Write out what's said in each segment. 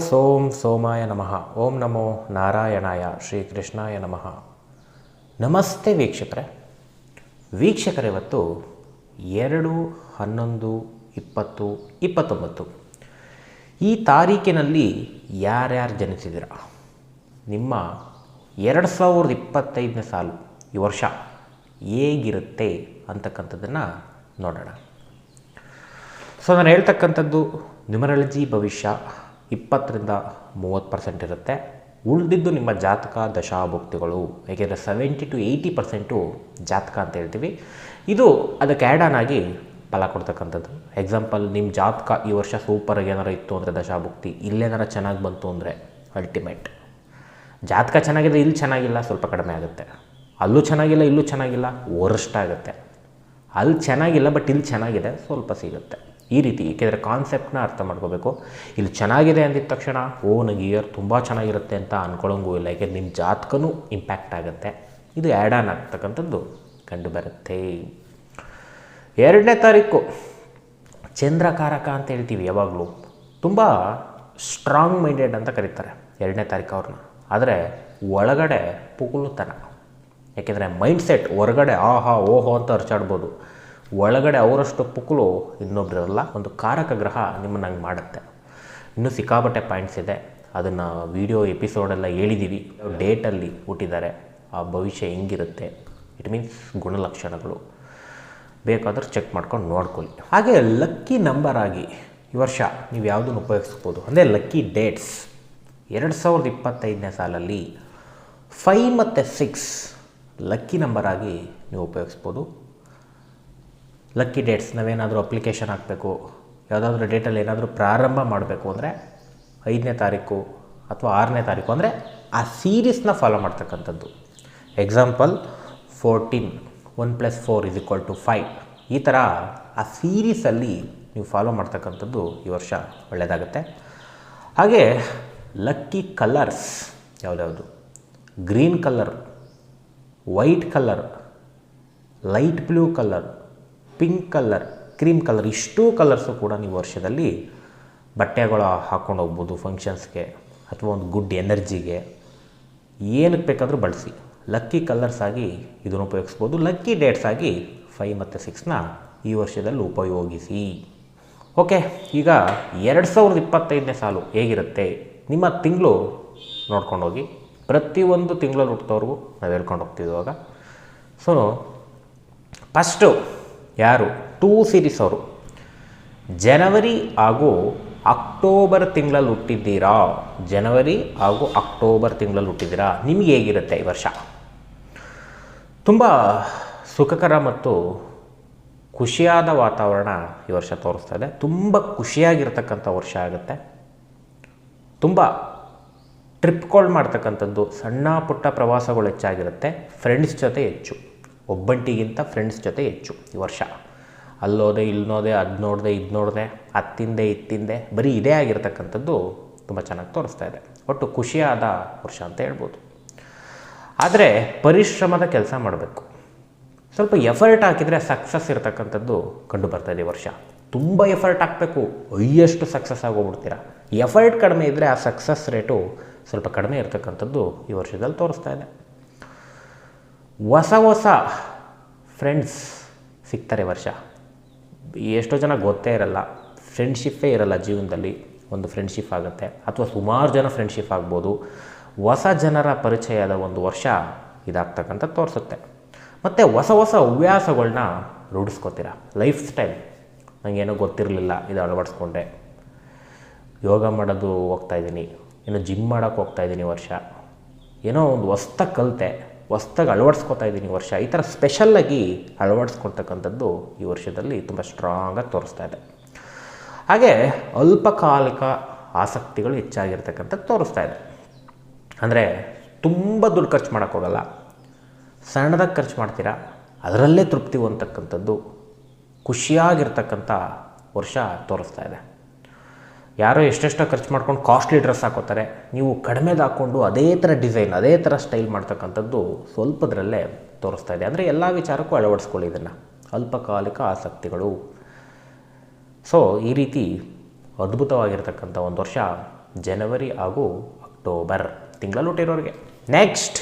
ಸೋಂ ಸೋಮಾಯ ನಮಃ. ಓಂ ನಮೋ ನಾರಾಯಣಾಯ ಶ್ರೀಕೃಷ್ಣಾಯ ನಮಃ. ನಮಸ್ತೆ ವೀಕ್ಷಕರೇ. ವೀಕ್ಷಕರ, ಇವತ್ತು ಎರಡು, ಹನ್ನೊಂದು, ಇಪ್ಪತ್ತು, ಇಪ್ಪತ್ತೊಂಬತ್ತು. ಈ ತಾರೀಕಿನಲ್ಲಿ ಯಾರ್ಯಾರು ಜನಿಸಿದಿರ? ನಿಮ್ಮ ಎರಡು ಸಾವಿರದ ಇಪ್ಪತ್ತೈದನೇ ಸಾಲು, ಈ ವರ್ಷ ಹೇಗಿರುತ್ತೆ ಅಂತಕ್ಕಂಥದ್ದನ್ನು ನೋಡೋಣ. ಸೊ, ನಾನು ಹೇಳ್ತಕ್ಕಂಥದ್ದು ನ್ಯೂಮರಾಲಜಿ ಭವಿಷ್ಯ. ಇಪ್ಪತ್ತರಿಂದ ಮೂವತ್ತು ಪರ್ಸೆಂಟ್ ಇರುತ್ತೆ. ಉಳಿದಿದ್ದು ನಿಮ್ಮ ಜಾತಕ, ದಶಾಭುಕ್ತಿಗಳು, ಏಕೆಂದರೆ ಸೆವೆಂಟಿ ಟು ಏಯ್ಟಿ ಪರ್ಸೆಂಟು ಜಾತಕ ಅಂತ ಹೇಳ್ತೀವಿ. ಇದು ಅದಕ್ಕೆ ಆ್ಯಡ್ ಆನ್ ಆಗಿ ಫಲ ಕೊಡ್ತಕ್ಕಂಥದ್ದು. ಎಕ್ಸಾಂಪಲ್ ನಿಮ್ಮ ಜಾತಕ ಈ ವರ್ಷ ಸೂಪರಾಗಿ ಏನಾರು ಇತ್ತು ಅಂದರೆ ದಶಾಭುಕ್ತಿ ಇಲ್ಲೇನಾರು ಚೆನ್ನಾಗಿ ಬಂತು ಅಂದರೆ ಅಲ್ಟಿಮೇಟ್ ಜಾತಕ ಚೆನ್ನಾಗಿದೆ, ಇಲ್ಲಿ ಚೆನ್ನಾಗಿಲ್ಲ, ಸ್ವಲ್ಪ ಕಡಿಮೆ ಆಗುತ್ತೆ. ಅಲ್ಲೂ ಚೆನ್ನಾಗಿಲ್ಲ, ಇಲ್ಲೂ ಚೆನ್ನಾಗಿಲ್ಲ ವರ್ಸ್ಟ್ ಆಗುತ್ತೆ. ಅಲ್ಲಿ ಚೆನ್ನಾಗಿಲ್ಲ ಬಟ್ ಇಲ್ಲಿ ಚೆನ್ನಾಗಿದೆ, ಸ್ವಲ್ಪ ಸಿಗುತ್ತೆ. ಈ ರೀತಿ, ಏಕೆಂದರೆ ಕಾನ್ಸೆಪ್ಟ್ನ ಅರ್ಥ ಮಾಡ್ಕೋಬೇಕು. ಇಲ್ಲಿ ಚೆನ್ನಾಗಿದೆ ಅಂದಿದ ತಕ್ಷಣ, ಓ ನನಗೆ ಇಯರ್ ತುಂಬ ಚೆನ್ನಾಗಿರುತ್ತೆ ಅಂತ ಅಂದ್ಕೊಳ್ಳೋಂಗೂ ಇಲ್ಲ. ಏಕೆಂದರೆ ನಿಮ್ಮ ಜಾತಕನೂ ಇಂಪ್ಯಾಕ್ಟ್ ಆಗುತ್ತೆ. ಇದು ಆ್ಯಡ್ ಆನ್ ಆಗ್ತಕ್ಕಂಥದ್ದು ಕಂಡುಬರುತ್ತೆ. ಎರಡನೇ ತಾರೀಕು, ಚಂದ್ರಕಾರಕ ಅಂತ ಹೇಳ್ತೀವಿ ಯಾವಾಗಲೂ. ತುಂಬ ಸ್ಟ್ರಾಂಗ್ ಮೈಂಡೆಡ್ ಅಂತ ಕರೀತಾರೆ ಎರಡನೇ ತಾರೀಕು ಅವ್ರನ್ನ. ಆದರೆ ಒಳಗಡೆ ಪುಗುಲುತನ ಯಾಕೆಂದರೆ ಮೈಂಡ್ಸೆಟ್ ಹೊರಗಡೆ ಆಹಾ, ಓಹೋ ಅಂತ ಅರ್ಚಾಡ್ಬೋದು ಒಳಗಡೆ ಅವರಷ್ಟು ಪುಕ್ಕಲು ಇನ್ನೊಬ್ಬರಿರಲ್ಲ ಒಂದು ಕಾರಕ ಗ್ರಹ ನಿಮ್ಮನ್ನು ಹಂಗೆ ಮಾಡುತ್ತೆ. ಇನ್ನೂ ಸಿಕ್ಕಾಪಟ್ಟೆ ಪಾಯಿಂಟ್ಸ್ ಇದೆ. ಅದನ್ನು ವಿಡಿಯೋ ಎಪಿಸೋಡೆಲ್ಲ ಹೇಳಿದ್ದೀವಿ ಡೇಟಲ್ಲಿ ಹುಟ್ಟಿದ್ದಾರೆ ಆ ಭವಿಷ್ಯ ಹೆಂಗಿರುತ್ತೆ? ಇಟ್ ಮೀನ್ಸ್ ಗುಣಲಕ್ಷಣಗಳು. ಬೇಕಾದ್ರೆ ಚೆಕ್ ಮಾಡ್ಕೊಂಡು ನೋಡ್ಕೊಳ್ಳಿ. ಹಾಗೆ ಲಕ್ಕಿ ನಂಬರ್ ಆಗಿ ಈ ವರ್ಷ ನೀವು ಯಾವುದನ್ನು ಉಪಯೋಗಿಸ್ಬೋದು? ಅಂದರೆ ಲಕ್ಕಿ ಡೇಟ್ಸ್ ಎರಡು ಸಾವಿರದ ಇಪ್ಪತ್ತೈದನೇ ಸಾಲಲ್ಲಿ ಫೈ ಮತ್ತು ಸಿಕ್ಸ್ ಲಕ್ಕಿ ನಂಬರ್ ಆಗಿ ನೀವು ಉಪಯೋಗಿಸ್ಬೋದು. ಲಕ್ಕಿ ಡೇಟ್ಸ್ ನಾವೇನಾದರೂ ಅಪ್ಲಿಕೇಶನ್ ಹಾಕಬೇಕು, ಯಾವುದಾದ್ರೂ ಡೇಟಲ್ಲಿ ಏನಾದರೂ ಪ್ರಾರಂಭ ಮಾಡಬೇಕು ಅಂದರೆ ಐದನೇ ತಾರೀಕು ಅಥವಾ ಆರನೇ ತಾರೀಕು ಅಂದರೆ ಆ ಸೀರೀಸ್ನ ಫಾಲೋ ಮಾಡ್ತಕ್ಕಂಥದ್ದು. Example fourteen one plus four is equal to five ಈ ಥರ ಆ ಸೀರೀಸಲ್ಲಿ ನೀವು ಫಾಲೋ ಮಾಡ್ತಕ್ಕಂಥದ್ದು ಈ ವರ್ಷ ಒಳ್ಳೆಯದಾಗುತ್ತೆ ಹಾಗೆ lucky colours ಯಾವುದ್ಯಾವುದು? Green colour white colour light blue colour pink colour, cream colour, ಇಷ್ಟು ಕಲರ್ಸು ಕೂಡ ನೀವು ವರ್ಷದಲ್ಲಿ ಬಟ್ಟೆಗಳು ಹಾಕ್ಕೊಂಡು ಹೋಗ್ಬೋದು ಫಂಕ್ಷನ್ಸ್ಗೆ ಅಥವಾ ಒಂದು ಗುಡ್ ಎನರ್ಜಿಗೆ ಏನಕ್ಕೆ ಬೇಕಾದರೂ ಬಳಸಿ. ಲಕ್ಕಿ ಕಲರ್ಸ್ ಆಗಿ ಇದನ್ನು ಉಪಯೋಗಿಸ್ಬೋದು. ಲಕ್ಕಿ ಡೇಟ್ಸ್ ಆಗಿ ಫೈವ್ ಮತ್ತು ಸಿಕ್ಸ್ನ ಈ ವರ್ಷದಲ್ಲಿ ಉಪಯೋಗಿಸಿ. ಓಕೆ ಈಗ ಎರಡು ಸಾವಿರದ ಇಪ್ಪತ್ತೈದನೇ ಸಾಲು ಹೇಗಿರುತ್ತೆ? ನಿಮ್ಮ ತಿಂಗಳು ನೋಡ್ಕೊಂಡು ಹೋಗಿ. ಪ್ರತಿಯೊಂದು ತಿಂಗಳಲ್ಲಿ ಹುಟ್ಟಿದವ್ರಿಗೂ ನಾವು ಹೇಳ್ಕೊಂಡು ಹೋಗ್ತಿದ್ವಾಗ ಸೊ ಫಸ್ಟು ಯಾರು? ಟೂ ಸಿರೀಸ್ ಅವರು. ಜನವರಿ ಹಾಗೂ ಅಕ್ಟೋಬರ್ ತಿಂಗಳಲ್ಲಿ ಹುಟ್ಟಿದ್ದೀರಾ? ಜನವರಿ ಹಾಗೂ ಅಕ್ಟೋಬರ್ ತಿಂಗಳಲ್ಲಿ ಹುಟ್ಟಿದ್ದೀರಾ? ನಿಮಗೆ ಹೇಗಿರುತ್ತೆ ಈ ವರ್ಷ? ತುಂಬ ಸುಖಕರ ಮತ್ತು ಖುಷಿಯಾದ ವಾತಾವರಣ ಈ ವರ್ಷ ತೋರಿಸ್ತಾ ಇದೆ. ತುಂಬ ಖುಷಿಯಾಗಿರ್ತಕ್ಕಂಥ ವರ್ಷ ಆಗುತ್ತೆ. ತುಂಬ ಟ್ರಿಪ್ಗಳು ಮಾಡ್ತಕ್ಕಂಥದ್ದು ಸಣ್ಣ ಪುಟ್ಟ ಪ್ರವಾಸಗಳು ಹೆಚ್ಚಾಗಿರುತ್ತೆ. ಫ್ರೆಂಡ್ಸ್ ಜೊತೆ ಹೆಚ್ಚು. ಒಬ್ಬಂಟಿಗಿಂತ ಫ್ರೆಂಡ್ಸ್ ಜೊತೆ ಹೆಚ್ಚು ಈ ವರ್ಷ. ಅಲ್ಲೋದೆ ಇಲ್ಲಿ ನೋದೆ ಅದು ನೋಡಿದೆ ಇದು ನೋಡಿದೆ ಅತ್ತಿಂದೆ, ಇತ್ತಿಂದೆ, ಬರೀ ಇದೇ ಆಗಿರ್ತಕ್ಕಂಥದ್ದು ತುಂಬ ಚೆನ್ನಾಗಿ ತೋರಿಸ್ತಾ ಇದೆ. ಒಟ್ಟು ಖುಷಿಯಾದ ವರ್ಷ ಅಂತ ಹೇಳ್ಬೋದು. ಆದರೆ ಪರಿಶ್ರಮದ ಕೆಲಸ ಮಾಡಬೇಕು. ಸ್ವಲ್ಪ ಎಫರ್ಟ್ ಹಾಕಿದರೆ ಸಕ್ಸಸ್ ಇರತಕ್ಕಂಥದ್ದು ಕಂಡು ಈ ವರ್ಷ. ತುಂಬ ಎಫರ್ಟ್ ಹಾಕಬೇಕು. ಅಯ್ಯಷ್ಟು ಸಕ್ಸಸ್ ಆಗೋಗ್ಬಿಡ್ತೀರಾ. ಎಫರ್ಟ್ ಕಡಿಮೆ ಇದ್ದರೆ ಆ ಸಕ್ಸಸ್ ರೇಟು ಸ್ವಲ್ಪ ಕಡಿಮೆ ಇರತಕ್ಕಂಥದ್ದು ಈ ವರ್ಷದಲ್ಲಿ ತೋರಿಸ್ತಾ ಇದೆ. ಹೊಸ ಹೊಸ ಫ್ರೆಂಡ್ಸ್ ಸಿಗ್ತಾರೆ ವರ್ಷ. ಎಷ್ಟೋ ಜನ ಗೊತ್ತೇ ಇರಲ್ಲ. ಫ್ರೆಂಡ್ಶಿಪ್ಪೇ ಇರಲ್ಲ ಜೀವನದಲ್ಲಿ. ಒಂದು ಫ್ರೆಂಡ್ಶಿಪ್ ಆಗುತ್ತೆ. ಅಥವಾ ಸುಮಾರು ಜನ ಫ್ರೆಂಡ್ಶಿಪ್ ಆಗ್ಬೋದು. ಹೊಸ ಜನರ ಪರಿಚಯದ ಒಂದು ವರ್ಷ ಇದಾಗ್ತಕ್ಕಂಥ ತೋರಿಸುತ್ತೆ. ಮತ್ತು ಹೊಸ ಹೊಸ ಹವ್ಯಾಸಗಳನ್ನ ರೂಢಿಸ್ಕೋತೀರ? ಲೈಫ್ ಸ್ಟೈಲ್ ನನಗೇನೋ ಗೊತ್ತಿರಲಿಲ್ಲ, ಇದು ಅಳವಡಿಸ್ಕೊಂಡೆ. ಯೋಗ ಮಾಡೋದು ಹೋಗ್ತಾಯಿದ್ದೀನಿ ಏನೋ ಜಿಮ್ ಮಾಡೋಕ್ಕೆ ಹೋಗ್ತಾಯಿದ್ದೀನಿ ವರ್ಷ. ಏನೋ ಒಂದು ಹೊಸ್ತ ಕಲಿತೆ. ಹೊಸ್ದಾಗಿ ಅಳವಡಿಸ್ಕೊತಾ ಇದ್ದೀನಿ ಈ ವರ್ಷ. ಈ ಥರ ಸ್ಪೆಷಲ್ಲಾಗಿ ಅಳವಡಿಸ್ಕೊಳ್ತಕ್ಕಂಥದ್ದು ಈ ವರ್ಷದಲ್ಲಿ ತುಂಬ ಸ್ಟ್ರಾಂಗಾಗಿ ತೋರಿಸ್ತಾ ಇದೆ. ಹಾಗೆ ಅಲ್ಪಕಾಲಿಕ ಆಸಕ್ತಿಗಳು ಹೆಚ್ಚಾಗಿರ್ತಕ್ಕಂಥದ್ದು ತೋರಿಸ್ತಾ ಇದೆ. ಅಂದರೆ ತುಂಬ ದುಡ್ಡು ಖರ್ಚು ಮಾಡೋಕ್ಕೋಗಲ್ಲ ಸಣ್ಣದಾಗಿ ಖರ್ಚು ಮಾಡ್ತೀರಾ? ಅದರಲ್ಲೇ ತೃಪ್ತಿ ಹೊಂದತಕ್ಕಂಥದ್ದು ಖುಷಿಯಾಗಿರ್ತಕ್ಕಂಥ ವರ್ಷ ತೋರಿಸ್ತಾ ಇದೆ. ಯಾರೋ ಎಷ್ಟೆಷ್ಟೋ ಖರ್ಚು ಮಾಡ್ಕೊಂಡು ಕಾಸ್ಟ್ಲಿ ಡ್ರೆಸ್ ಹಾಕೋತಾರೆ. ನೀವು ಕಡಿಮೆದು ಹಾಕ್ಕೊಂಡು ಅದೇ ಥರ ಡಿಸೈನ್ ಅದೇ ಥರ ಸ್ಟೈಲ್ ಮಾಡ್ತಕ್ಕಂಥದ್ದು ಸ್ವಲ್ಪದರಲ್ಲೇ ತೋರಿಸ್ತಾ ಇದೆ. ಅಂದರೆ ಎಲ್ಲ ವಿಚಾರಕ್ಕೂ ಅಳವಡಿಸ್ಕೊಳ್ಳಿ ಇದನ್ನು. ಅಲ್ಪಕಾಲಿಕ ಆಸಕ್ತಿಗಳು. ಸೊ ಈ ರೀತಿ ಅದ್ಭುತವಾಗಿರ್ತಕ್ಕಂಥ ಒಂದು ವರ್ಷ ಜನವರಿ ಹಾಗೂ ಅಕ್ಟೋಬರ್ ತಿಂಗಳಲ್ಲಿ ಹುಟ್ಟಿರೋರಿಗೆ. ನೆಕ್ಸ್ಟ್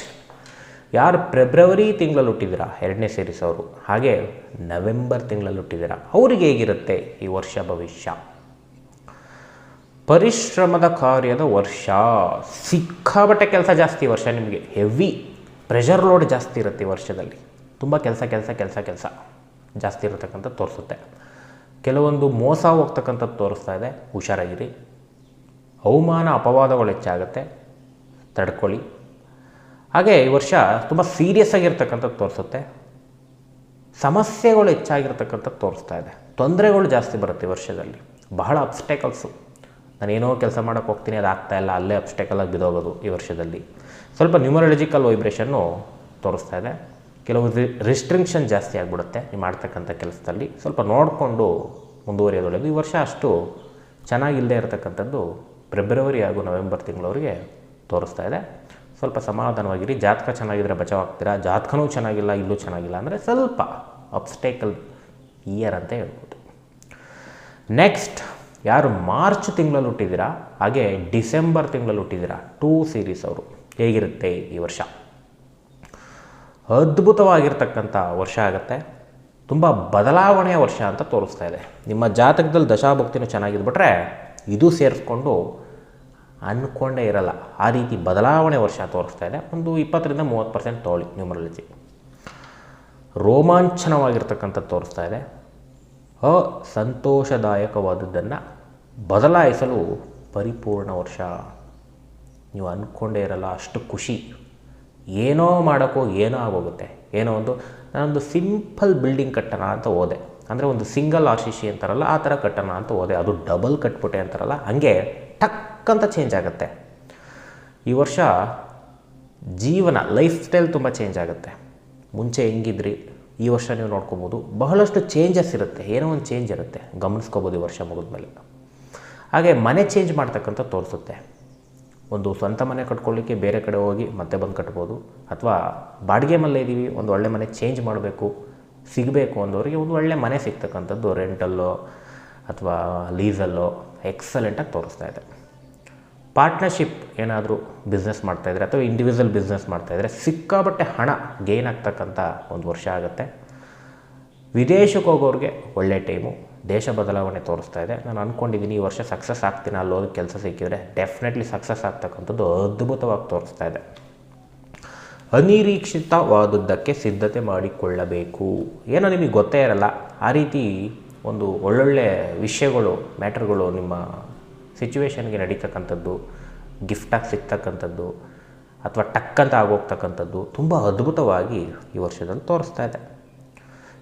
ಯಾರು ಫೆಬ್ರವರಿ ತಿಂಗಳಲ್ಲಿ ಹುಟ್ಟಿದ್ದೀರಾ ಎರಡನೇ ಸೀರೀಸ್ ಅವರು ಹಾಗೆ ನವೆಂಬರ್ ತಿಂಗಳಲ್ಲಿ ಹುಟ್ಟಿದ್ದೀರಾ ಅವ್ರಿಗೆ ಹೇಗಿರುತ್ತೆ ಈ ವರ್ಷ ಭವಿಷ್ಯ? ಪರಿಶ್ರಮದ ಕಾರ್ಯದ ವರ್ಷ. ಸಿಕ್ಕಾಬಟ್ಟೆ ಕೆಲಸ ಜಾಸ್ತಿ ವರ್ಷ ನಿಮಗೆ. ಹೆವಿ ಪ್ರೆಷರ್ ಲೋಡ್ ಜಾಸ್ತಿ ಇರುತ್ತೆ ವರ್ಷದಲ್ಲಿ. ತುಂಬ ಕೆಲಸ ಕೆಲಸ ಕೆಲಸ ಕೆಲಸ ಜಾಸ್ತಿ ಇರತಕ್ಕಂಥ ತೋರಿಸುತ್ತೆ. ಕೆಲವೊಂದು ಮೋಸ ಹೋಗ್ತಕ್ಕಂಥದ್ದು ತೋರಿಸ್ತಾ ಇದೆ. ಹುಷಾರಾಗಿರಿ. ಅವಮಾನ, ಅಪವಾದಗಳು ಹೆಚ್ಚಾಗುತ್ತೆ. ತಡ್ಕೊಳ್ಳಿ. ಹಾಗೆ ಈ ವರ್ಷ ತುಂಬ ಸೀರಿಯಸ್ ಆಗಿರ್ತಕ್ಕಂಥದ್ದು ತೋರಿಸುತ್ತೆ. ಸಮಸ್ಯೆಗಳು ಹೆಚ್ಚಾಗಿರ್ತಕ್ಕಂಥದ್ದು ತೋರಿಸ್ತಾ ಇದೆ. ತೊಂದರೆಗಳು ಜಾಸ್ತಿ ಬರುತ್ತೆ ವರ್ಷದಲ್ಲಿ. ಬಹಳ ಅಬ್ಸ್ಟೇಕಲ್ಸು ನಾನೇನೋ ಕೆಲಸ ಮಾಡೋಕ್ಕೆ ಹೋಗ್ತೀನಿ, ಅದು ಇಲ್ಲ, ಅಲ್ಲೇ ಅಬ್ಸ್ಟೇಕಲಾಗಿ ಬಿದ್ದೋಗೋದು ಈ ವರ್ಷದಲ್ಲಿ. ಸ್ವಲ್ಪ ನ್ಯೂಮರಾಲಜಿಕಲ್ ವೈಬ್ರೇಷನ್ನು ತೋರಿಸ್ತಾ ಇದೆ. ಕೆಲವು ರಿಸ್ಟ್ರಿಕ್ಷನ್ ಜಾಸ್ತಿ ಆಗಿಬಿಡುತ್ತೆ ನೀವು ಮಾಡ್ತಕ್ಕಂಥ ಕೆಲಸದಲ್ಲಿ. ಸ್ವಲ್ಪ ನೋಡಿಕೊಂಡು ಮುಂದುವರಿಯೋದು ಈ ವರ್ಷ ಅಷ್ಟು ಚೆನ್ನಾಗಿಲ್ಲದೆ ಇರತಕ್ಕಂಥದ್ದು ಫೆಬ್ರವರಿ ಹಾಗೂ ನವೆಂಬರ್ ತಿಂಗಳವರಿಗೆ ತೋರಿಸ್ತಾ ಇದೆ. ಸ್ವಲ್ಪ ಸಮಾಧಾನವಾಗಿರಿ. ಜಾತಕ ಚೆನ್ನಾಗಿದ್ದರೆ ಬಚಾವಾಗ್ತೀರಾ ಜಾತಕನೂ ಚೆನ್ನಾಗಿಲ್ಲ, ಇಲ್ಲೂ ಚೆನ್ನಾಗಿಲ್ಲ ಅಂದರೆ ಸ್ವಲ್ಪ ಅಬ್ಸ್ಟೇಕಲ್ ಇಯರ್ ಅಂತ ಹೇಳ್ಬೋದು. ನೆಕ್ಸ್ಟ್ ಯಾರು ಮಾರ್ಚ್ ತಿಂಗಳಲ್ಲಿ ಹುಟ್ಟಿದ್ದೀರಾ? ಹಾಗೆ ಡಿಸೆಂಬರ್ ತಿಂಗಳಲ್ಲಿ ಹುಟ್ಟಿದ್ದೀರಾ? ಟೂ ಸೀರೀಸ್ ಅವರು. ಹೇಗಿರುತ್ತೆ ಈ ವರ್ಷ? ಅದ್ಭುತವಾಗಿರ್ತಕ್ಕಂಥ ವರ್ಷ ಆಗುತ್ತೆ. ತುಂಬ ಬದಲಾವಣೆಯ ವರ್ಷ ಅಂತ ತೋರಿಸ್ತಾ ಇದೆ. ನಿಮ್ಮ ಜಾತಕದಲ್ಲಿ ದಶಾಭಕ್ತಿನೂ ಚೆನ್ನಾಗಿದ್ಬಿಟ್ರೆ ಇದು ಸೇರಿಸ್ಕೊಂಡು ಅಂದ್ಕೊಂಡೇ ಇರಲ್ಲ. ಆ ರೀತಿ ಬದಲಾವಣೆ ವರ್ಷ ತೋರಿಸ್ತಾ ಇದೆ. ಒಂದು ಇಪ್ಪತ್ತರಿಂದ ಮೂವತ್ತು ಪರ್ಸೆಂಟ್ ತೊಗೊಳ್ಳಿ ನ್ಯೂಮರಾಲಜಿ ರೋಮಾಂಚನವಾಗಿರ್ತಕ್ಕಂಥದ್ದು ತೋರಿಸ್ತಾ ಇದೆ. ಅಸಂತೋಷದಾಯಕವಾದದ್ದನ್ನು ಬದಲಾಯಿಸಲು ಪರಿಪೂರ್ಣ ವರ್ಷ. ನೀವು ಅಂದ್ಕೊಂಡೇ ಇರಲ್ಲ, ಅಷ್ಟು ಖುಷಿ. ಏನೋ ಮಾಡೋಕ್ಕೋ ಏನೋ ಆಗೋಗುತ್ತೆ. ಏನೋ ಒಂದು, ನಾನೊಂದು ಸಿಂಪಲ್ ಬಿಲ್ಡಿಂಗ್ ಕಟ್ಟೋಣ ಅಂತ ಹೋದೆ ಅಂದರೆ ಒಂದು ಸಿಂಗಲ್ ಆರ್ ಸಿ ಸಿ ಅಂತಾರಲ್ಲ, ಆ ಥರ ಕಟ್ಟೋಣ ಅಂತ ಹೋದೆ ಅದು ಡಬಲ್ ಕಟ್ಬಿಟ್ಟೆ ಅಂತಾರಲ್ಲ, ಹಾಗೆ ಟಕ್ ಅಂತ ಚೇಂಜ್ ಆಗುತ್ತೆ. ಈ ವರ್ಷ ಜೀವನ ಲೈಫ್ ಸ್ಟೈಲ್ ತುಂಬ ಚೇಂಜ್ ಆಗುತ್ತೆ. ಮುಂಚೆ ಹೆಂಗಿದ್ರಿ? ಈ ವರ್ಷ ನೀವು ನೋಡ್ಕೊಬೋದು. ಬಹಳಷ್ಟು ಚೇಂಜಸ್ ಇರುತ್ತೆ. ಏನೋ ಒಂದು ಚೇಂಜ್ ಇರುತ್ತೆ. ಗಮನಿಸ್ಕೋಬೋದು ಈ ವರ್ಷ ಮುಗಿದ ಮೇಲೆ ಹಾಗೆ ಮನೆ ಚೇಂಜ್ ಮಾಡ್ತಕ್ಕಂಥ ತೋರಿಸುತ್ತೆ. ಒಂದು ಸ್ವಂತ ಮನೆ ಕಟ್ಕೊಳ್ಳಿಕ್ಕೆ ಬೇರೆ ಕಡೆ ಹೋಗಿ ಮತ್ತೆ ಬಂದು ಕಟ್ಬೋದು. ಅಥವಾ ಬಾಡಿಗೆ ಮನೆ ಇದ್ದೀವಿ, ಒಂದು ಒಳ್ಳೆ ಮನೆ ಚೇಂಜ್ ಮಾಡಬೇಕು, ಸಿಗಬೇಕು ಅಂದವರಿಗೆ ಒಂದು ಒಳ್ಳೆ ಮನೆ ಸಿಗ್ತಕ್ಕಂಥದ್ದು ರೆಂಟಲ್ಲೋ ಅಥವಾ ಲೀಸಲ್ಲೋ ಎಕ್ಸಲೆಂಟಾಗಿ ತೋರಿಸ್ತಾ ಇದೆ. ಪಾರ್ಟ್ನರ್ಶಿಪ್ ಏನಾದರೂ ಬಿಸ್ನೆಸ್ ಮಾಡ್ತಾಯಿದ್ರೆ ಅಥವಾ ಇಂಡಿವಿಜುವಲ್ ಬಿಸ್ನೆಸ್ ಮಾಡ್ತಾಯಿದ್ರೆ ಸಿಕ್ಕಾಬಟ್ಟೆ ಹಣ ಗೇನ್ ಆಗ್ತಕ್ಕಂಥ ಒಂದು ವರ್ಷ ಆಗುತ್ತೆ. ವಿದೇಶಕ್ಕೆ ಹೋಗೋರಿಗೆ ಒಳ್ಳೆ ಟೈಮು ದೇಶ ಬದಲಾವಣೆ ತೋರಿಸ್ತಾ ಇದೆ. ನಾನು ಅಂದ್ಕೊಂಡಿದ್ದೀನಿ ಈ ವರ್ಷ ಸಕ್ಸಸ್ ಆಗ್ತೀನಿ ಹೋಗಿ ಕೆಲಸ ಸಿಕ್ಕಿದರೆ ಡೆಫಿನೆಟ್ಲಿ ಸಕ್ಸಸ್ ಆಗ್ತಕ್ಕಂಥದ್ದು ಅದ್ಭುತವಾಗಿ ತೋರಿಸ್ತಾ ಇದೆ. ಅನಿರೀಕ್ಷಿತವಾದದ್ದಕ್ಕೆ ಸಿದ್ಧತೆ ಮಾಡಿಕೊಳ್ಳಬೇಕು. ಏನೋ ನಿಮಗೆ ಗೊತ್ತೇ ಇರಲ್ಲ, ಆ ರೀತಿ ಒಂದು ಒಳ್ಳೊಳ್ಳೆ ವಿಷಯಗಳು, ಮ್ಯಾಟ್ರ್ಗಳು ನಿಮ್ಮ ಸಿಚುವೇಶನ್ಗೆ ನಡೀತಕ್ಕಂಥದ್ದು, ಗಿಫ್ಟಾಗಿ ಸಿಗ್ತಕ್ಕಂಥದ್ದು, ಅಥವಾ ಟಕ್ಕಂತ ಆಗೋಗ್ತಕ್ಕಂಥದ್ದು ತುಂಬ ಅದ್ಭುತವಾಗಿ ಈ ವರ್ಷದಲ್ಲಿ ತೋರಿಸ್ತಾ ಇದೆ.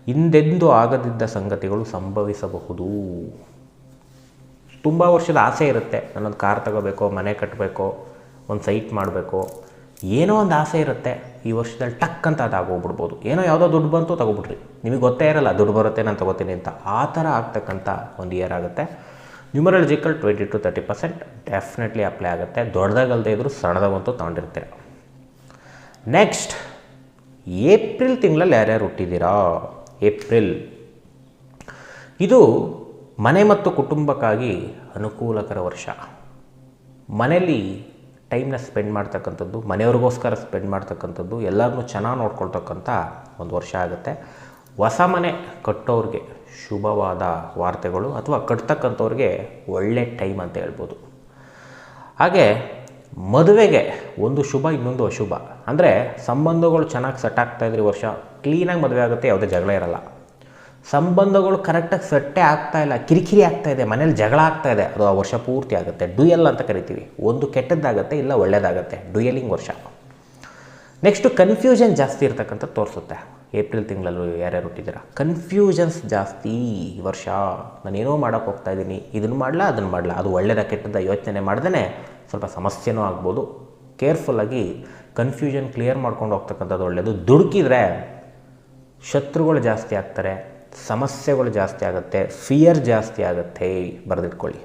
ಹಿಂದೆಂದು ಆಗದಿದ್ದ ಸಂಗತಿಗಳು ಸಂಭವಿಸಬಹುದು. ತುಂಬ ವರ್ಷದ ಆಸೆ ಇರುತ್ತೆ. ನನ್ನೊಂದು ಕಾರ್ ತಗೋಬೇಕೋ, ಮನೆ ಕಟ್ಟಬೇಕೋ ಒಂದು ಸೈಟ್ ಮಾಡಬೇಕು, ಏನೋ ಒಂದು ಆಸೆ ಇರುತ್ತೆ. ಈ ವರ್ಷದಲ್ಲಿ ಟಕ್ ಅಂತ ಅದು ಆಗೋಗ್ಬಿಡ್ಬೋದು ಏನೋ ಯಾವುದೋ ದುಡ್ಡು ಬಂತು ತಗೊಬಿಟ್ರಿ ನಿಮಗೆ ಗೊತ್ತೇ ಇರಲ್ಲ, ದುಡ್ಡು ಬರುತ್ತೆ, ನಾನು ತಗೋತೀನಿ ಅಂತ. ಆ ಥರ ಆಗ್ತಕ್ಕಂಥ ಒಂದು ಇಯರ್ ಆಗುತ್ತೆ. Numerological twenty to thirty percent definitely apply ಆಗುತ್ತೆ. ದೊಡ್ಡದಾಗಲ್ಲದೆ ಇದ್ದರೂ ಸಣ್ಣದಾಗಂತೂ ತೊಗೊಂಡಿರ್ತೀರ ನೆಕ್ಸ್ಟ್ ಏಪ್ರಿಲ್ ತಿಂಗಳಲ್ಲಿ ಯಾರ್ಯಾರು ಹುಟ್ಟಿದ್ದೀರಾ ಏಪ್ರಿಲ್ ಇದು ಮನೆ ಮತ್ತು ಕುಟುಂಬಕ್ಕಾಗಿ ಅನುಕೂಲಕರ ವರ್ಷ. ಮನೆಯಲ್ಲಿ ಟೈಮ್ನ ಸ್ಪೆಂಡ್ ಮಾಡ್ತಕ್ಕಂಥದ್ದು, ಮನೆಯವ್ರಿಗೋಸ್ಕರ ಸ್ಪೆಂಡ್ ಮಾಡ್ತಕ್ಕಂಥದ್ದು ಎಲ್ಲರನ್ನೂ ಚೆನ್ನಾಗಿ ನೋಡ್ಕೊಳ್ತಕ್ಕಂಥ ಒಂದು ವರ್ಷ ಆಗುತ್ತೆ. ಹೊಸ ಮನೆ ಕಟ್ಟೋರಿಗೆ ಶುಭವಾದ ವಾರ್ತೆಗಳು ಅಥವಾ ಕಟ್ತಕ್ಕಂಥವ್ರಿಗೆ ಒಳ್ಳೆ ಟೈಮ್ ಅಂತ ಹೇಳ್ಬೋದು. ಹಾಗೆ ಮದುವೆಗೆ ಒಂದು ಶುಭ, ಇನ್ನೊಂದು ಅಶುಭ. ಅಂದರೆ ಸಂಬಂಧಗಳು ಚೆನ್ನಾಗಿ ಸೆಟ್ ಆಗ್ತಾ ಇದ್ರೆ ವರ್ಷ ಕ್ಲೀನಾಗಿ ಮದುವೆ ಆಗುತ್ತೆ, ಯಾವುದೇ ಜಗಳ ಇರಲ್ಲ. ಸಂಬಂಧಗಳು ಕರೆಕ್ಟಾಗಿ ಸೆಟ್ಟೇ ಆಗ್ತಾ ಇಲ್ಲ, ಕಿರಿಕಿರಿ ಆಗ್ತಾ ಇದೆ, ಮನೇಲಿ ಜಗಳ ಆಗ್ತಾ ಇದೆ, ಅದು ಆ ವರ್ಷ ಪೂರ್ತಿ ಆಗುತ್ತೆ. ಡುಯಲ್ ಅಂತ ಕರಿತೀವಿ. ಒಂದು ಕೆಟ್ಟದ್ದಾಗುತ್ತೆ, ಇಲ್ಲ ಒಳ್ಳೆಯದಾಗುತ್ತೆ ಡುಯಲಿಂಗ್ ವರ್ಷ. ನೆಕ್ಸ್ಟು ಕನ್ಫ್ಯೂಷನ್ ಜಾಸ್ತಿ ಇರ್ತಕ್ಕಂಥ ತೋರಿಸುತ್ತೆ. ಏಪ್ರಿಲ್ ತಿಂಗಳಲ್ಲೂ ಯಾರ್ಯಾರು ಹುಟ್ಟಿದ್ದೀರಾ ಕನ್ಫ್ಯೂಷನ್ಸ್ ಜಾಸ್ತಿ ಈ ವರ್ಷ. ನಾನೇನೋ ಮಾಡೋಕ್ಕೆ ಹೋಗ್ತಾ ಇದ್ದೀನಿ. ಇದನ್ನು ಮಾಡಲ ಅದನ್ನು ಮಾಡಲ? ಅದು ಒಳ್ಳೆಯದ ಕೆಟ್ಟದ ಯೋಚನೆ ಮಾಡ್ದೇ ಸ್ವಲ್ಪ ಸಮಸ್ಯೆನೂ ಆಗ್ಬೋದು. ಕೇರ್ಫುಲ್ಲಾಗಿ ಕನ್ಫ್ಯೂಷನ್ ಕ್ಲಿಯರ್ ಮಾಡ್ಕೊಂಡು ಹೋಗ್ತಕ್ಕಂಥದ್ದು ಒಳ್ಳೆಯದು ದುಡುಕಿದ್ರೆ ಶತ್ರುಗಳು ಜಾಸ್ತಿ ಆಗ್ತಾರೆ, ಸಮಸ್ಯೆಗಳು ಜಾಸ್ತಿ ಆಗುತ್ತೆ ಫಿಯರ್ ಜಾಸ್ತಿ ಆಗುತ್ತೆ. ಬರೆದಿಟ್ಕೊಳ್ಳಿ.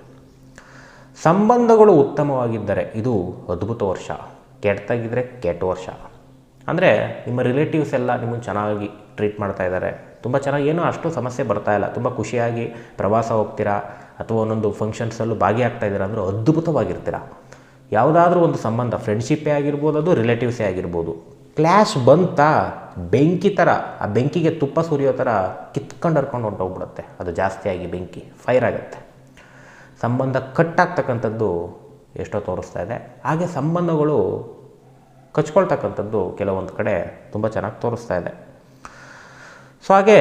ಸಂಬಂಧಗಳು ಉತ್ತಮವಾಗಿದ್ದರೆ ಇದು ಅದ್ಭುತ ವರ್ಷ. ಕೆಟ್ಟದಾಗಿದ್ದರೆ ಕೆಟ್ಟ ವರ್ಷ. ಅಂದರೆ ನಿಮ್ಮ ರಿಲೇಟಿವ್ಸ್ ಎಲ್ಲ ನಿಮ್ಮನ್ನು ಚೆನ್ನಾಗಿ ಟ್ರೀಟ್ ಮಾಡ್ತಾ ಇದ್ದಾರೆ. ತುಂಬ ಚೆನ್ನಾಗಿ ಏನೂ ಅಷ್ಟು ಸಮಸ್ಯೆ ಬರ್ತಾ ಇಲ್ಲ. ತುಂಬ ಖುಷಿಯಾಗಿ ಪ್ರವಾಸ ಹೋಗ್ತೀರಾ? ಅಥವಾ ಒಂದೊಂದು ಫಂಕ್ಷನ್ಸಲ್ಲೂ ಭಾಗಿಯಾಗ್ತಾ ಇದ್ದೀರಾ ಅಂದರೆ ಅದ್ಭುತವಾಗಿರ್ತೀರ? ಯಾವುದಾದ್ರೂ ಒಂದು ಸಂಬಂಧ ಫ್ರೆಂಡ್ಶಿಪ್ಪೇ ಆಗಿರ್ಬೋದು, ಅದು ರಿಲೇಟಿವ್ಸೇ ಆಗಿರ್ಬೋದು. ಕ್ಲ್ಯಾಶ್ ಬಂತಾ ಬೆಂಕಿ ಥರ ಆ ಬೆಂಕಿಗೆ ತುಪ್ಪ ಸುರಿಯೋ ಥರ ಕಿತ್ಕೊಂಡು ಹರ್ಕೊಂಡು ಹೊಂಟೋಗ್ಬಿಡುತ್ತೆ ಅದು ಜಾಸ್ತಿಯಾಗಿ ಬೆಂಕಿ ಫೈರ್ ಆಗುತ್ತೆ. ಸಂಬಂಧ ಕಟ್ಟಾಗ್ತಕ್ಕಂಥದ್ದು ಎಷ್ಟೋ ತೋರಿಸ್ತಾ ಇದೆ. ಹಾಗೆ ಸಂಬಂಧಗಳು ಕಚ್ಕೊಳ್ತಕ್ಕಂಥದ್ದು ಕೆಲವೊಂದು ಕಡೆ ತುಂಬ ಚೆನ್ನಾಗಿ ತೋರಿಸ್ತಾ ಇದೆ. ಸೊ ಹಾಗೆ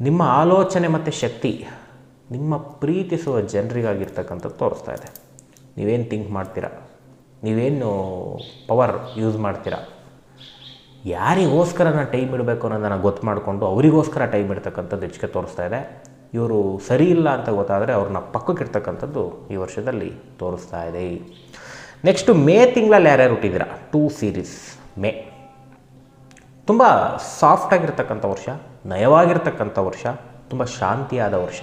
ನಿಮ್ಮ ಆಲೋಚನೆ ಮತ್ತು ಶಕ್ತಿ ನಿಮ್ಮ ಪ್ರೀತಿಸುವ ಜನರಿಗಾಗಿರ್ತಕ್ಕಂಥದ್ದು ತೋರಿಸ್ತಾ ಇದೆ. ನೀವೇನು ಥಿಂಕ್ ಮಾಡ್ತೀರಾ? ನೀವೇನು ಪವರ್ ಯೂಸ್ ಮಾಡ್ತೀರಾ? ಯಾರಿಗೋಸ್ಕರ ನಾನು ಟೈಮ್ ಇಡಬೇಕು ಅನ್ನೋದನ್ನು ಗೊತ್ತು ಮಾಡಿಕೊಂಡು ಅವರಿಗೋಸ್ಕರ ಟೈಮ್ ಇಡ್ತಕ್ಕಂಥದ್ದು ಹೆಚ್ಚಿಗೆ ತೋರಿಸ್ತಾ ಇದೆ. ಇವರು ಸರಿ ಇಲ್ಲ ಅಂತ ಗೊತ್ತಾದರೆ ಅವ್ರನ್ನ ಪಕ್ಕಕ್ಕೆ ಇಡ್ತಕ್ಕಂಥದ್ದು ಈ ವರ್ಷದಲ್ಲಿ ತೋರಿಸ್ತಾ ಇದೆ. ನೆಕ್ಸ್ಟು ಮೇ ತಿಂಗಳಲ್ಲಿ ಯಾರ್ಯಾರು ಹುಟ್ಟಿದ್ದೀರಾ ಟೂ ಸೀರೀಸ್ ಮೇ ತುಂಬ ಸಾಫ್ಟಾಗಿರ್ತಕ್ಕಂಥ ವರ್ಷ, ನಯವಾಗಿರ್ತಕ್ಕಂಥ ವರ್ಷ, ತುಂಬ ಶಾಂತಿಯಾದ ವರ್ಷ,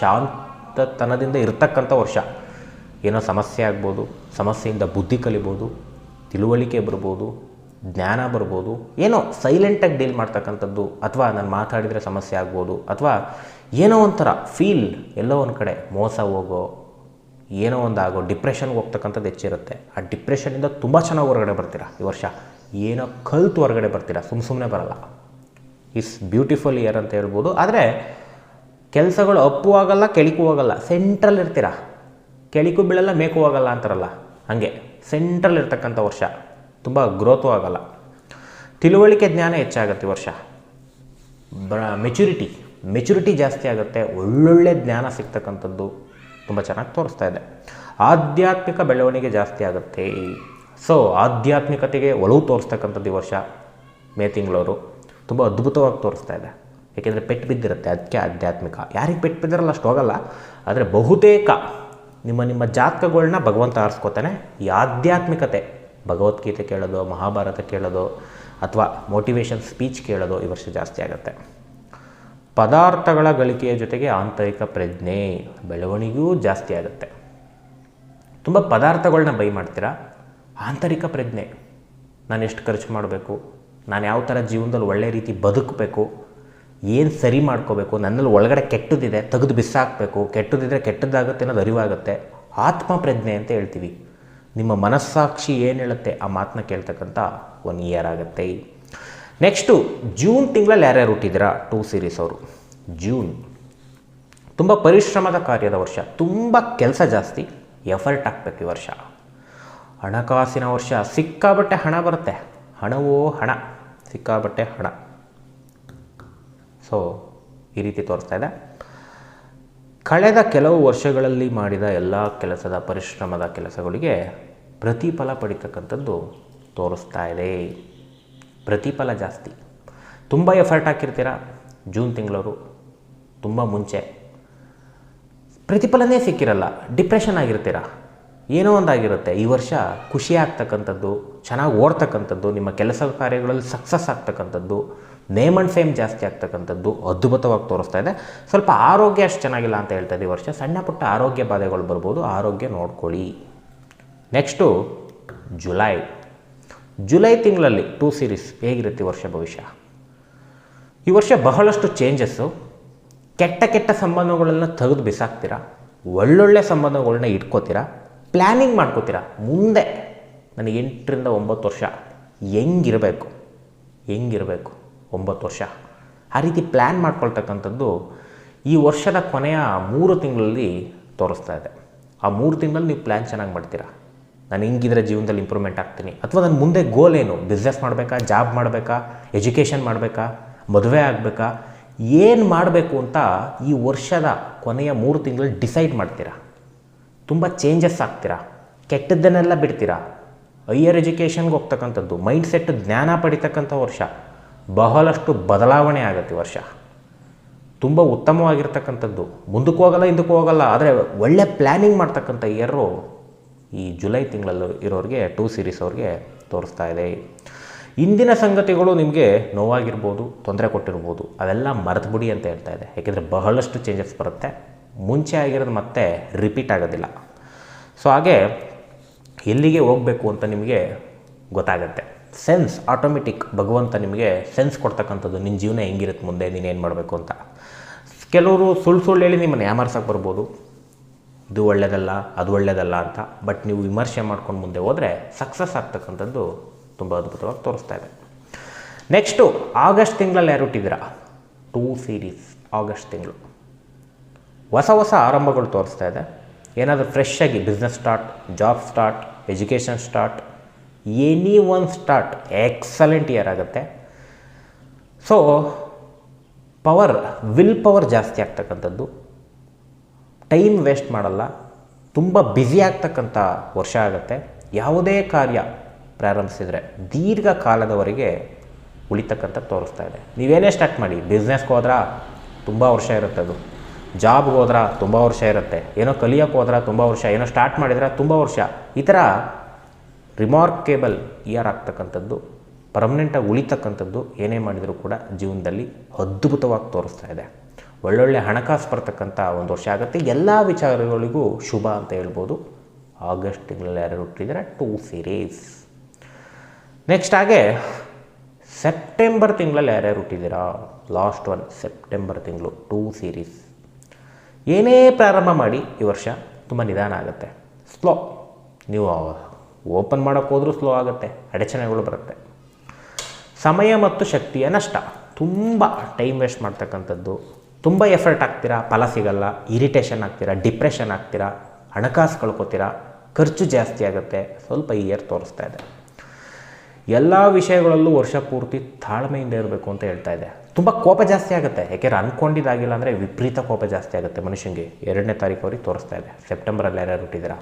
ಶಾಂತತನದಿಂದ ಇರ್ತಕ್ಕಂಥ ವರ್ಷ. ಏನೋ ಸಮಸ್ಯೆ ಆಗ್ಬೋದು, ಸಮಸ್ಯೆಯಿಂದ ಬುದ್ಧಿ ಕಲಿಬೋದು, ತಿಳುವಳಿಕೆ ಬರ್ಬೋದು, ಜ್ಞಾನ ಬರ್ಬೋದು, ಏನೋ ಸೈಲೆಂಟಾಗಿ ಡೀಲ್ ಮಾಡ್ತಕ್ಕಂಥದ್ದು, ಅಥವಾ ನಾನು ಮಾತಾಡಿದರೆ ಸಮಸ್ಯೆ ಆಗ್ಬೋದು, ಅಥವಾ ಏನೋ ಒಂಥರ ಫೀಲ್ ಎಲ್ಲೋ ಒಂದು ಕಡೆ ಮೋಸ ಹೋಗೋ ಏನೋ ಒಂದು ಆಗೋ ಡಿಪ್ರೆಷನ್ಗೆ ಹೋಗ್ತಕ್ಕಂಥದ್ದು ಹೆಚ್ಚಿರುತ್ತೆ. ಆ ಡಿಪ್ರೆಷನಿಂದ ತುಂಬ ಚೆನ್ನಾಗಿ ಹೊರಗಡೆ ಬರ್ತೀರಾ ಈ ವರ್ಷ? ಏನೋ ಕಲ್ತು ಹೊರಗಡೆ ಬರ್ತೀರಾ? ಸುಮ್ಮ ಸುಮ್ಮನೆ ಬರಲ್ಲ. ಇಸ್ ಬ್ಯೂಟಿಫುಲ್ ಇಯರ್ ಅಂತ ಹೇಳ್ಬೋದು. ಆದರೆ ಕೆಲಸಗಳು ಅಪ್ಪು ಆಗಲ್ಲ, ಕೆಳಿಕೂ ಹೋಗಲ್ಲ ಸೆಂಟ್ರಲ್ ಇರ್ತೀರ? ಕೆಳಿಕೂ ಬೀಳಲ್ಲ, ಮೇಕು ಹೋಗಲ್ಲ ಅಂತಾರಲ್ಲ. ಹಾಗೆ. ಸೆಂಟ್ರಲ್ ಇರ್ತಕ್ಕಂಥ ವರ್ಷ. ತುಂಬ ಗ್ರೋತು ಆಗಲ್ಲ. ತಿಳುವಳಿಕೆ ಜ್ಞಾನ ಹೆಚ್ಚಾಗುತ್ತೆ ವರ್ಷ. ಮೆಚುರಿಟಿ ಮೆಚುರಿಟಿ ಜಾಸ್ತಿ ಆಗುತ್ತೆ. ಒಳ್ಳೊಳ್ಳೆ ಜ್ಞಾನ ಸಿಗ್ತಕ್ಕಂಥದ್ದು. ತುಂಬ ಚೆನ್ನಾಗಿ ತೋರಿಸ್ತಾ ಇದೆ. ಆಧ್ಯಾತ್ಮಿಕ ಬೆಳವಣಿಗೆ ಜಾಸ್ತಿ ಆಗುತ್ತೆ. ಸೊ ಆಧ್ಯಾತ್ಮಿಕತೆಗೆ ಒಲವು ತೋರಿಸ್ತಕ್ಕಂಥದ್ದು ಈ ವರ್ಷ, ಮೇ ತಿಂಗಳವರು ತುಂಬ ಅದ್ಭುತವಾಗಿ ತೋರಿಸ್ತಾ ಇದೆ. ಏಕೆಂದರೆ ಪೆಟ್ಟು ಬಿದ್ದಿರುತ್ತೆ, ಅದಕ್ಕೆ ಆಧ್ಯಾತ್ಮಿಕ. ಯಾರಿಗೆ ಪೆಟ್ಟು ಬಿದ್ದಿರಲ್ಲ, ಅಷ್ಟು ಹೋಗಲ್ಲ. ಆದರೆ ಬಹುತೇಕ ನಿಮ್ಮ ನಿಮ್ಮ ಜಾತಕಗಳನ್ನ ಭಗವಂತ ಆರಿಸ್ಕೋತಾನೆ. ಈ ಆಧ್ಯಾತ್ಮಿಕತೆ, ಭಗವದ್ಗೀತೆ ಕೇಳೋದು, ಮಹಾಭಾರತ ಕೇಳೋದು, ಅಥವಾ ಮೋಟಿವೇಶನ್ ಸ್ಪೀಚ್ ಕೇಳೋದು ಈ ವರ್ಷ ಜಾಸ್ತಿ ಆಗುತ್ತೆ. ಪದಾರ್ಥಗಳ ಗಳಿಕೆಯ ಜೊತೆಗೆ ಆಂತರಿಕ ಪ್ರಜ್ಞೆ ಬೆಳವಣಿಗೆಯೂ ಜಾಸ್ತಿ ಆಗುತ್ತೆ. ತುಂಬ ಪದಾರ್ಥಗಳನ್ನ ಬೈ ಮಾಡ್ತೀರಾ? ಆಂತರಿಕ ಪ್ರಜ್ಞೆ. ನಾನು ಎಷ್ಟು ಖರ್ಚು ಮಾಡಬೇಕು? ನಾನು ಯಾವ ಥರ ಜೀವನದಲ್ಲಿ ಒಳ್ಳೆ ರೀತಿ ಬದುಕಬೇಕು? ಏನು ಸರಿ ಮಾಡ್ಕೋಬೇಕು? ನನ್ನಲ್ಲಿ ಒಳಗಡೆ ಕೆಟ್ಟದಿದೆ, ತೆಗೆದು ಬಿಸಾಕಬೇಕು. ಕೆಟ್ಟದಿದ್ದರೆ ಕೆಟ್ಟದ್ದಾಗುತ್ತೆ ಅನ್ನೋದು ಅರಿವಾಗುತ್ತೆ. ಆತ್ಮ ಪ್ರಜ್ಞೆ ಅಂತ ಹೇಳ್ತೀವಿ. ನಿಮ್ಮ ಮನಸ್ಸಾಕ್ಷಿ ಏನು ಹೇಳುತ್ತೆ? ಆ ಮಾತನ್ನ ಕೇಳ್ತಕ್ಕಂಥ ಒನ್ ಇಯರ್ ಆಗುತ್ತೆ. ನೆಕ್ಸ್ಟು ಜೂನ್ ತಿಂಗಳಲ್ಲಿ ಯಾರ್ಯಾರು ಹುಟ್ಟಿದ್ದೀರಾ? ಟೂ ಸೀರೀಸ್ ಅವರು. ಜೂನ್ ತುಂಬ ಪರಿಶ್ರಮದ ಕಾರ್ಯದ ವರ್ಷ. ತುಂಬ ಕೆಲಸ ಜಾಸ್ತಿ. ಎಫರ್ಟ್ ಹಾಕ್ಬೇಕು ಈ ವರ್ಷ. ಹಣಕಾಸಿನ ವರ್ಷ. ಸಿಕ್ಕಾಬಟ್ಟೆ ಹಣ ಬರುತ್ತೆ. ಹಣವೋ ಹಣ. ಸಿಕ್ಕಾಬಟ್ಟೆ ಹಣ. ಸೊ ಈ ರೀತಿ ತೋರಿಸ್ತಾ ಇದೆ. ಕಳೆದ ಕೆಲವು ವರ್ಷಗಳಲ್ಲಿ ಮಾಡಿದ ಎಲ್ಲ ಕೆಲಸದ ಪರಿಶ್ರಮದ ಕೆಲಸಗಳಿಗೆ ಪ್ರತಿಫಲ ಪಡಿತಕ್ಕಂಥದ್ದು ತೋರಿಸ್ತಾ ಇದೆ. ಪ್ರತಿಫಲ ಜಾಸ್ತಿ. ತುಂಬ ಎಫರ್ಟ್ ಹಾಕಿರ್ತೀರ? ಜೂನ್ ತಿಂಗಳವರು ತುಂಬ ಮುಂಚೆ. ಪ್ರತಿಫಲನೇ ಸಿಕ್ಕಿರಲ್ಲ. ಡಿಪ್ರೆಷನ್ ಆಗಿರ್ತೀರ? ಏನೋ ಒಂದಾಗಿರುತ್ತೆ. ಈ ವರ್ಷ ಖುಷಿ ಆಗ್ತಕ್ಕಂಥದ್ದು, ಚೆನ್ನಾಗಿ ಓಡ್ತಕ್ಕಂಥದ್ದು, ನಿಮ್ಮ ಕೆಲಸ ಕಾರ್ಯಗಳಲ್ಲಿ ಸಕ್ಸಸ್ ಆಗ್ತಕ್ಕಂಥದ್ದು ನೇಮ್ ಆ್ಯಂಡ್ ಫೇಮ್ ಜಾಸ್ತಿ ಆಗ್ತಕ್ಕಂಥದ್ದು ಅದ್ಭುತವಾಗಿ ತೋರಿಸ್ತಾ ಇದೆ. ಸ್ವಲ್ಪ ಆರೋಗ್ಯ ಅಷ್ಟು ಚೆನ್ನಾಗಿಲ್ಲ ಅಂತ ಹೇಳ್ತಾ ಈ ವರ್ಷ. ಸಣ್ಣ ಪುಟ್ಟ ಆರೋಗ್ಯ ಬಾಧೆಗಳು ಬರ್ಬೋದು. ಆರೋಗ್ಯ ನೋಡ್ಕೊಳ್ಳಿ. ನೆಕ್ಸ್ಟು ಜುಲೈ ಜುಲೈ ತಿಂಗಳಲ್ಲಿ ಟೂ ಸೀರೀಸ್ ಹೇಗಿರುತ್ತೆ ವರ್ಷ ಭವಿಷ್ಯ? ಈ ವರ್ಷ ಬಹಳಷ್ಟು ಚೇಂಜಸ್ಸು ಕೆಟ್ಟ ಕೆಟ್ಟ ಸಂಬಂಧಗಳನ್ನು ತೆಗೆದು ಬಿಸಾಕ್ತೀರಾ? ಒಳ್ಳೊಳ್ಳೆ ಸಂಬಂಧಗಳನ್ನ ಇಟ್ಕೋತೀರಾ? ಪ್ಲ್ಯಾನಿಂಗ್ ಮಾಡ್ಕೋತೀರಾ? ಮುಂದೆ ನನಗೆ ಎಂಟರಿಂದ ಒಂಬತ್ತು ವರ್ಷ ಹೆಂಗಿರಬೇಕು? ಹೆಂಗಿರಬೇಕು? ಒಂಬತ್ತು ವರ್ಷ. ಆ ರೀತಿ ಪ್ಲ್ಯಾನ್ ಮಾಡ್ಕೊಳ್ತಕ್ಕಂಥದ್ದು ಈ ವರ್ಷದ ಕೊನೆಯ ಮೂರು ತಿಂಗಳಲ್ಲಿ ತೋರಿಸ್ತಾ ಇದೆ. ಆ ಮೂರು ತಿಂಗಳಲ್ಲಿ ನೀವು ಪ್ಲ್ಯಾನ್ ಚೆನ್ನಾಗಿ ಮಾಡ್ತೀರಾ? ನಾನು ಹಿಂಗಿದ್ರೆ ಜೀವನದಲ್ಲಿ ಇಂಪ್ರೂವ್ಮೆಂಟ್ ಆಗ್ತೀನಿ. ಅಥವಾ ನನ್ನ ಮುಂದೆ ಗೋಲ್ ಏನು? ಬಿಸ್ನೆಸ್ ಮಾಡಬೇಕಾ? ಜಾಬ್ ಮಾಡಬೇಕಾ? ಎಜುಕೇಷನ್ ಮಾಡಬೇಕಾ? ಮದುವೆ ಆಗಬೇಕಾ? ಏನು ಮಾಡಬೇಕು ಅಂತ ಈ ವರ್ಷದ ಕೊನೆಯ ಮೂರು ತಿಂಗಳಲ್ಲಿ ಡಿಸೈಡ್ ಮಾಡ್ತೀರಾ? ತುಂಬ ಚೇಂಜಸ್ ಆಗ್ತೀರಾ? ಕೆಟ್ಟದ್ದನ್ನೆಲ್ಲ ಬಿಡ್ತೀರಾ? ಹೈಯರ್ ಎಜುಕೇಷನ್ಗೆ ಹೋಗ್ತಕ್ಕಂಥದ್ದು ಮೈಂಡ್ ಸೆಟ್ ಜ್ಞಾನ ಪಡಿತಕ್ಕಂಥ ವರ್ಷ. ಬಹಳಷ್ಟು ಬದಲಾವಣೆ ಆಗುತ್ತೆ ವರ್ಷ. ತುಂಬ ಉತ್ತಮವಾಗಿರ್ತಕ್ಕಂಥದ್ದು. ಮುಂದಕ್ಕೂ ಹೋಗಲ್ಲ, ಹಿಂದಕ್ಕೂ ಹೋಗಲ್ಲ. ಆದರೆ ಒಳ್ಳೆ ಪ್ಲ್ಯಾನಿಂಗ್ ಮಾಡ್ತಕ್ಕಂಥ ಇಯರು ಈ ಜುಲೈ ತಿಂಗಳಲ್ಲೂ ಇರೋರಿಗೆ ಟೂ ಸೀರೀಸ್ ಅವ್ರಿಗೆ ತೋರಿಸ್ತಾ ಇದೆ. ಇಂದಿನ ಸಂಗತಿಗಳು ನಿಮಗೆ ನೋವಾಗಿರ್ಬೋದು, ತೊಂದರೆ ಕೊಟ್ಟಿರ್ಬೋದು, ಅವೆಲ್ಲ ಮರೆತುಬಿಡಿ ಅಂತ ಹೇಳ್ತಾ ಇದೆ. ಯಾಕೆಂದರೆ ಬಹಳಷ್ಟು ಚೇಂಜಸ್ ಬರುತ್ತೆ. ಮುಂಚೆ ಆಗಿರೋದು ಮತ್ತೆ ರಿಪೀಟ್ ಆಗೋದಿಲ್ಲ. ಸೊ ಹಾಗೆ ಎಲ್ಲಿಗೆ ಹೋಗಬೇಕು ಅಂತ ನಿಮಗೆ ಗೊತ್ತಾಗುತ್ತೆ. ಸೆನ್ಸ್ ಆಟೋಮೆಟಿಕ್ ಭಗವಂತ ನಿಮಗೆ ಸೆನ್ಸ್ ಕೊಡ್ತಕ್ಕಂಥದ್ದು ನಿನ್ನ ಜೀವನ ಹೆಂಗಿರುತ್ತೆ ಮುಂದೆ ನೀನೇನು ಮಾಡಬೇಕು ಅಂತ. ಕೆಲವರು ಸುಳ್ಳು ಸುಳ್ಳು ಹೇಳಿ ನಿಮ್ಮನ್ನು ಯಾಮಾರ್ಸಕ್ಕೆ ಬರ್ಬೋದು. ಇದು ಒಳ್ಳೆಯದಲ್ಲ ಅದು ಒಳ್ಳೆಯದಲ್ಲ ಅಂತ. ಬಟ್ ನೀವು ವಿಮರ್ಶೆ ಮಾಡ್ಕೊಂಡು ಮುಂದೆ ಹೋದರೆ ಸಕ್ಸಸ್ ಆಗ್ತಕ್ಕಂಥದ್ದು ತುಂಬ ಅದ್ಭುತವಾಗಿ ತೋರಿಸ್ತಾ ಇದೆ. ನೆಕ್ಸ್ಟು ಆಗಸ್ಟ್ ತಿಂಗಳಲ್ಲಿ ಯಾರು ಹುಟ್ಟಿದ್ದೀರಾ ಟೂ ಸೀರೀಸ್ ಆಗಸ್ಟ್ ತಿಂಗಳು. ಹೊಸ ಹೊಸ ಆರಂಭಗಳು ತೋರಿಸ್ತಾ ಇದೆ. ಏನಾದರೂ ಫ್ರೆಶ್ ಆಗಿ business start job start education start any one start excellent year ಆಗುತ್ತೆ. ಸೊ ಪವರ್ ವಿಲ್ ಪವರ್ ಜಾಸ್ತಿ ಆಗ್ತಕ್ಕಂಥದ್ದು. ಟೈಮ್ ವೇಸ್ಟ್ ಮಾಡಲ್ಲ, ತುಂಬ ಬ್ಯುಸಿ ಆಗ್ತಕ್ಕಂಥ ವರ್ಷ ಆಗುತ್ತೆ. ಯಾವುದೇ ಕಾರ್ಯ ಪ್ರಾರಂಭಿಸಿದರೆ ದೀರ್ಘಕಾಲದವರೆಗೆ ಉಳಿತಕ್ಕಂಥ ತೋರಿಸ್ತಾ ಇದೆ. ನೀವೇನೇ ಸ್ಟಾರ್ಟ್ ಮಾಡಿ, ಬಿಸ್ನೆಸ್ಗೆ ಹೋದ್ರಾ ತುಂಬ ವರ್ಷ ಇರುತ್ತೆ ಅದು. ಜಾಬ್ಗೆ ಹೋದ್ರೆ ತುಂಬ ವರ್ಷ ಇರುತ್ತೆ. ಏನೋ ಕಲಿಯೋಕ್ಕೆ ಹೋದ್ರೆ ತುಂಬ ವರ್ಷ, ಏನೋ ಸ್ಟಾರ್ಟ್ ಮಾಡಿದ್ರೆ ತುಂಬ ವರ್ಷ. ಈ ಥರ ರಿಮಾರ್ಕೇಬಲ್ ಇಯರ್ ಆಗ್ತಕ್ಕಂಥದ್ದು, ಪರ್ಮನೆಂಟಾಗಿ ಉಳಿತಕ್ಕಂಥದ್ದು ಏನೇ ಮಾಡಿದರೂ ಕೂಡ ಜೀವನದಲ್ಲಿ ಅದ್ಭುತವಾಗಿ ತೋರಿಸ್ತಾ ಇದೆ. ಒಳ್ಳೊಳ್ಳೆ ಹಣಕಾಸು ಬರ್ತಕ್ಕಂಥ ಒಂದು ವರ್ಷ ಆಗುತ್ತೆ. ಎಲ್ಲ ವಿಚಾರಗಳಿಗೂ ಶುಭ ಅಂತ ಹೇಳ್ಬೋದು. ಆಗಸ್ಟ್ ತಿಂಗಳಲ್ಲಿ ಯಾರು ಹುಟ್ಟಿದ್ರೆ? ಟೂ ಸೀರೀಸ್ ನೆಕ್ಸ್ಟ್ ಹಾಗೆ ಸೆಪ್ಟೆಂಬರ್ ತಿಂಗಳಲ್ಲಿ ಯಾರ್ಯಾರು ಹುಟ್ಟಿದ್ದೀರಾ ಲಾಸ್ಟ್ ಒನ್ ಸೆಪ್ಟೆಂಬರ್ ತಿಂಗಳು. ಟೂ ಸೀರೀಸ್ ಏನೇ ಪ್ರಾರಂಭ ಮಾಡಿ ಈ ವರ್ಷ ತುಂಬ ನಿಧಾನ ಆಗುತ್ತೆ. ಸ್ಲೋ ನೀವು ಓಪನ್ ಮಾಡೋಕ್ಕೆ ಹೋದರೂ ಸ್ಲೋ ಆಗುತ್ತೆ. ಅಡಚಣೆಗಳು ಬರುತ್ತೆ. ಸಮಯ ಮತ್ತು ಶಕ್ತಿಯ ನಷ್ಟ. ತುಂಬ ಟೈಮ್ ವೇಸ್ಟ್ ಮಾಡ್ತಕ್ಕಂಥದ್ದು. ತುಂಬ ಎಫರ್ಟ್ ಆಗ್ತೀರಾ? ಫಲ ಸಿಗಲ್ಲ ಇರಿಟೇಷನ್ ಆಗ್ತೀರಾ ಡಿಪ್ರೆಷನ್ ಆಗ್ತೀರಾ, ಹಣಕಾಸು ಕಳ್ಕೊತೀರಾ, ಖರ್ಚು ಜಾಸ್ತಿ ಆಗುತ್ತೆ, ಸ್ವಲ್ಪ ಇಯರ್ ತೋರಿಸ್ತಾ ಇದೆ. ಎಲ್ಲ ವಿಷಯಗಳಲ್ಲೂ ವರ್ಷ ಪೂರ್ತಿ ತಾಳ್ಮೆಯಿಂದ ಇರಬೇಕು ಅಂತ ಹೇಳ್ತಾ ಇದೆ. ತುಂಬ ಕೋಪ ಜಾಸ್ತಿ ಆಗುತ್ತೆ. ಯಾಕೆಂದ್ರೆ ಅಂದ್ಕೊಂಡಿದ್ದಾಗಿಲ್ಲ ಅಂದರೆ ವಿಪರೀತ ಕೋಪ ಜಾಸ್ತಿ ಆಗುತ್ತೆ ಮನುಷ್ಯನಿಗೆ ಎರಡನೇ ತಾರೀಕು ತೋರಿಸ್ತಾ ಇದೆ. ಸೆಪ್ಟೆಂಬರಲ್ಲಿ ಯಾರ್ಯಾರು ಹುಟ್ಟಿದ್ದೀರಾ?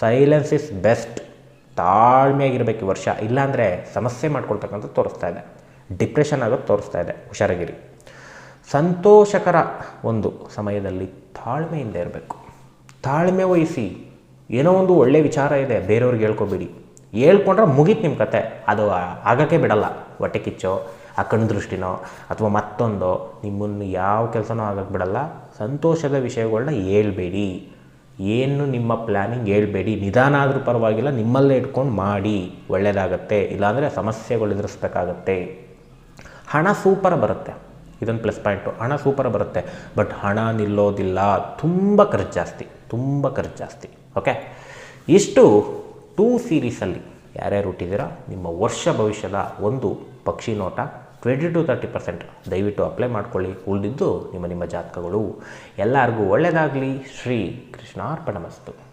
ಸೈಲೆನ್ಸ್ ಇಸ್ ಬೆಸ್ಟ್ ತಾಳ್ಮೆಯಾಗಿರಬೇಕು ಈ ವರ್ಷ. ಇಲ್ಲಾಂದರೆ ಸಮಸ್ಯೆ ಮಾಡ್ಕೊಳ್ತಕ್ಕಂಥ ತೋರಿಸ್ತಾ ಇದೆ. ಡಿಪ್ರೆಷನ್ ಆಗೋದು ತೋರಿಸ್ತಾ ಇದೆ. ಹುಷಾರಾಗಿರಿ. ಸಂತೋಷಕರ ಒಂದು ಸಮಯದಲ್ಲಿ ತಾಳ್ಮೆಯಿಂದ ಇರಬೇಕು. ತಾಳ್ಮೆ ವಹಿಸಿ ಏನೋ ಒಂದು ಒಳ್ಳೆ ವಿಚಾರ ಇದೆ, ಬೇರೆಯವ್ರಿಗೆ ಹೇಳ್ಕೊಬೇಡಿ. ಹೇಳ್ಕೊಂಡ್ರೆ ಮುಗೀತು ನಿಮ್ಮ ಕತೆ. ಅದು ಆಗೋಕ್ಕೆ ಬಿಡಲ್ಲ. ಹೊಟ್ಟೆ ಕಿಚ್ಚೋ, ಆ ಕಣ್ಣು ದೃಷ್ಟಿನೋ, ಅಥವಾ ಮತ್ತೊಂದೋ, ನಿಮ್ಮನ್ನು ಯಾವ ಕೆಲಸನೂ ಆಗಕ್ಕೆ ಬಿಡಲ್ಲ. ಸಂತೋಷದ ವಿಷಯಗಳನ್ನ ಹೇಳ್ಬೇಡಿ. ಏನು ನಿಮ್ಮ ಪ್ಲ್ಯಾನಿಂಗ್ ಹೇಳ್ಬೇಡಿ. ನಿಧಾನ ಆದರೂ ಪರವಾಗಿಲ್ಲ, ನಿಮ್ಮಲ್ಲೇ ಇಟ್ಕೊಂಡು ಮಾಡಿ. ಒಳ್ಳೆಯದಾಗತ್ತೆ ಇಲ್ಲಾಂದರೆ ಸಮಸ್ಯೆಗಳು ಎದುರಿಸ್ಬೇಕಾಗತ್ತೆ. ಹಣ ಸೂಪರ್ ಬರುತ್ತೆ. ಇದೊಂದು ಪ್ಲಸ್ ಪಾಯಿಂಟು ಹಣ ಸೂಪರ್ ಬರುತ್ತೆ ಬಟ್ ಹಣ ನಿಲ್ಲೋದಿಲ್ಲ. ತುಂಬ ಖರ್ಚು ಜಾಸ್ತಿ, ತುಂಬ ಖರ್ಚು ಜಾಸ್ತಿ. ಓಕೆ ಇಷ್ಟು ಟೂ ಸೀರೀಸಲ್ಲಿ ಯಾರ್ಯಾರು ಹುಟ್ಟಿದ್ದೀರಾ? ನಿಮ್ಮ ವರ್ಷ ಭವಿಷ್ಯದ ಒಂದು ಪಕ್ಷಿ ನೋಟ. ಟ್ವೆಂಟಿ ಟು ತರ್ಟಿ ಪರ್ಸೆಂಟ್ ದಯವಿಟ್ಟು ಅಪ್ಲೈ ಮಾಡ್ಕೊಳ್ಳಿ. ಉಳಿದಿದ್ದು ನಿಮ್ಮ ನಿಮ್ಮ ಜಾತಕಗಳು. ಎಲ್ಲರಿಗೂ ಒಳ್ಳೆಯದಾಗಲಿ ಶ್ರೀ ಕೃಷ್ಣಾರ್ಪಣಮಸ್ತು